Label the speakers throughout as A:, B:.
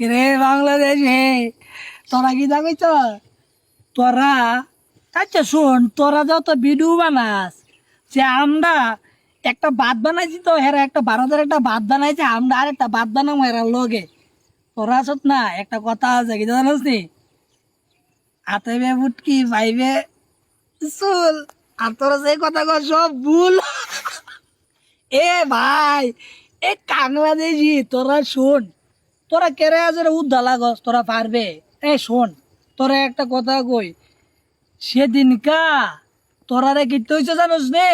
A: রে বাংলাদেশ হে, তোরা কি জানিস তো? তোরা আচ্ছা শোন, তোরা যত ভিডিও বানাস, যে আমরা একটা বাদ বানাইছি তো, হেরা একটা ভারতের একটা বাদ বানাইছে, আমরা আর একটা বাদ বানাবো হেরা লগে। তোরা আসত না, একটা কথা আছে, কি জানাস নি? হাতে বে বুটকি পাইবে চুল, আর তোরা সেই কথা কর সব ভুল। এ ভাই, এ বাংলাদেশি তোরা শোন তোরা কেড়ে আছে উদ্দা লাগস? তোরা পারবে? এ, শোন, তোরা একটা কথা কই। সেদিনকা তোরা রে কি তৈছে জানোস নে?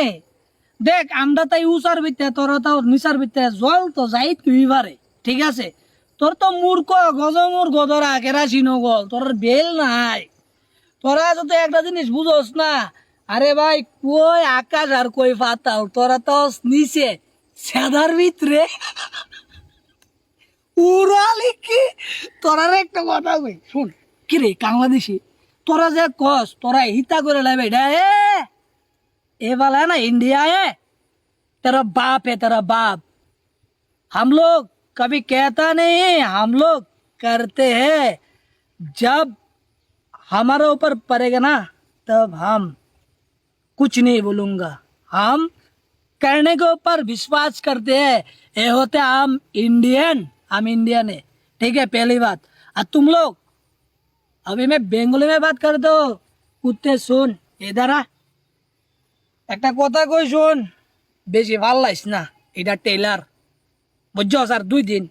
A: দেখ, আমরা তাই উচার ভিতরে তোরা তাও নিচার ভিতরে জল তো যাই তুই পারে, ঠিক আছে? তোর তো মূর্খ গজমুর গদরা কেরাসিন গল তোর বেল নাই। তোরা যদি একটা জিনিস বুঝোস না, আরে ভাই, কই আকাশ আর কই পাতাল, তোরা তো নিচে, সেদার ভিতরে। উড়ালি কি তোরা একটা কথা কই শুন কি রে বাংলাদেশি তোরা যে কস তোরা হিতা করে লাইবে এটা এ ये वाला है ना इंडिया है तेरा बाप है तेरा बाप हम लोग कभी कहता नहीं हम लोग करते हैं जब हमारे ऊपर पड़ेगा ना तब हम कुछ नहीं बोलूंगा हम करने के ऊपर विश्वास करते हैं ये होते हम इंडियन हम इंडियन है ठीक है पहली बात और तुम लोग अभी मैं बेंगोली में बात कर दो कुत्ते सुन इधर आ একটা কথা কই শোন বেশি ভাল লাগছ না এটা টেইলার বুঝছ স্যার দুই দিন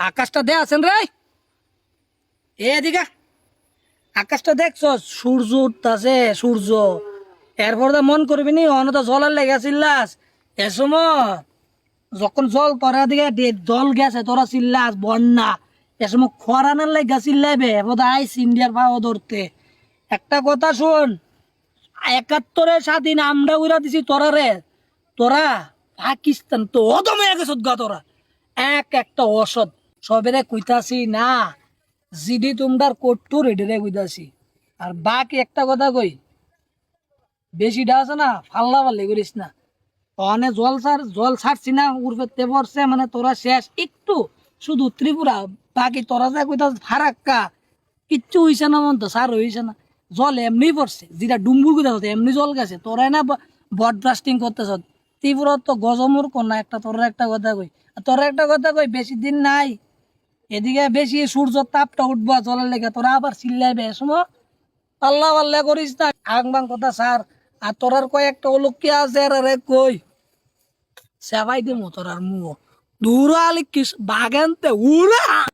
A: আকাশটা দে আছেন রে এ এদিকে আকাশটা দেখছ সূর্য উঠতাছে সূর্য এরপর তো মন করবি নি অনত জলের লেগেছিলাস এ সময় যখন জল তোরা দিকে জল গেছে, তোরা চিল্লাস, বন্যা। এ সময় খরানের লেগে চিল্লাইবে এবার আইস ইন্ডিয়ার ভাও ধরতে। একটা কথা শোন একাত্তরের স্বাধীন আমরা উড়া দিছি তোরা রে। তোরা পাকিস্তান, তো অদম হয়ে গা তোরা। এক একটা অসৎ, সবেরে কইতাছি, না, জিডি তোমরার কোট্টু রেডি রে কইতাছি। আর বাকি একটা কথা কই বেশিটা আছে না, ফাল্লা ফাল্লি করিস না। অনে জল ছাড় জল ছাড়ছি না উর্ফেতে পড়ছে মানে তোরা শেষ। একটু শুধু ত্রিপুরা, বাকি তোরা যা কইতাছ ফারাক্কা, কিচ্ছু হইছে না মন তো সার হইছে না। জল এমনি পড়ছে, যেটা ডুম্বুর কথা এমনি জল গেছে। তোরাই না বট ব্লাস্টিং করতেছ। ত্রিপুরা তো গজমুর কন্যা, একটা তোরা একটা কথা কই। তোরা একটা কথা কই, বেশি দিন নাই। এদিকে বেশি সূর্য তাপটা উঠবো, জলের লেগে। তোরা আবার চিল্লাইবে সময় আল্লাহ আল্লাহ করিস না। আং বাং কথা, সার। আর তোরার কয়েকটা অলক্ষী আছে রে কই? সেবাই দিমু তোরার মুহ দূর আলি কিস বাগানতে উড়া!